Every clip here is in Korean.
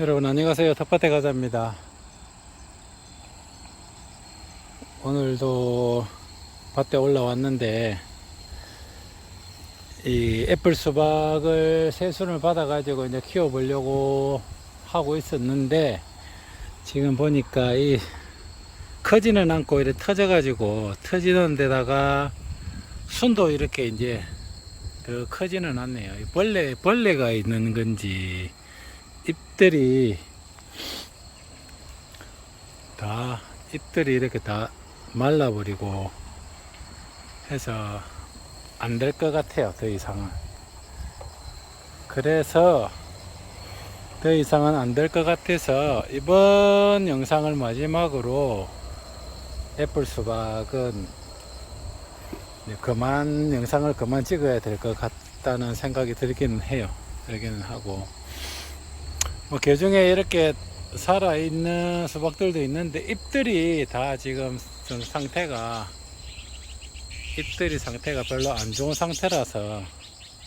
여러분 안녕하세요. 텃밭에 가자입니다. 오늘도 밭에 올라왔는데 이 애플 수박을 세순을 받아 가지고 이제 키워 보려고 하고 있었는데 지금 보니까 이 커지는 않고 이렇게 터져 가지고 터지는 데다가 순도 이렇게 이제 더 커지는 않네요. 이 벌레 벌레가 있는 건지 잎들이 다 잎들이 이렇게 다 말라버리고 해서 안 될 것 같아요 더 이상은. 그래서 더 이상은 안 될 것 같아서 이번 영상을 마지막으로 애플 수박은 그만 영상을 그만 찍어야 될 것 같다는 생각이 들기는 해요. 들기는 하고 뭐 개중에 이렇게 살아있는 수박들도 있는데 잎들이 다 지금 좀 상태가 잎들이 상태가 별로 안 좋은 상태라서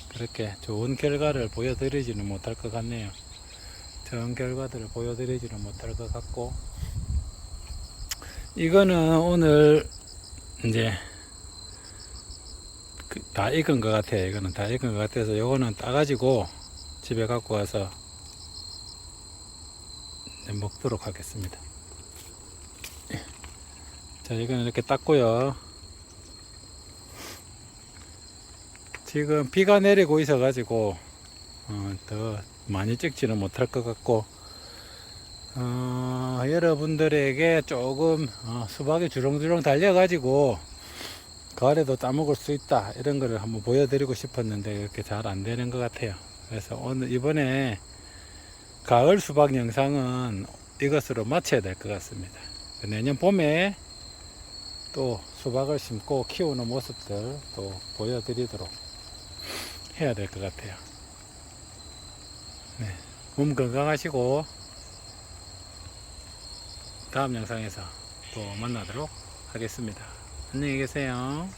그렇게 좋은 결과를 보여드리지는 못할 것 같네요. 좋은 결과들을 보여드리지는 못할 것 같고. 이거는 오늘 이제 그다 익은 것 같아요. 이거는 다 익은 것 같아서 요거는 따가지고 집에 갖고 와서 네, 먹도록 하겠습니다. 자, 이거는 이렇게 닦고요. 지금 비가 내리고 있어가지고 어, 더 많이 찍지는 못할 것 같고 어, 여러분들에게 조금 어, 수박이 주렁주렁 달려가지고 가을에도 따먹을 수 있다 이런 거를 한번 보여드리고 싶었는데 이렇게 잘 안 되는 것 같아요. 그래서 오늘 이번에 가을 수박 영상은 이것으로 마쳐야 될 것 같습니다. 내년 봄에 또 수박을 심고 키우는 모습들 또 보여드리도록 해야 될 것 같아요. 네. 몸 건강하시고 다음 영상에서 또 만나도록 하겠습니다. 안녕히 계세요.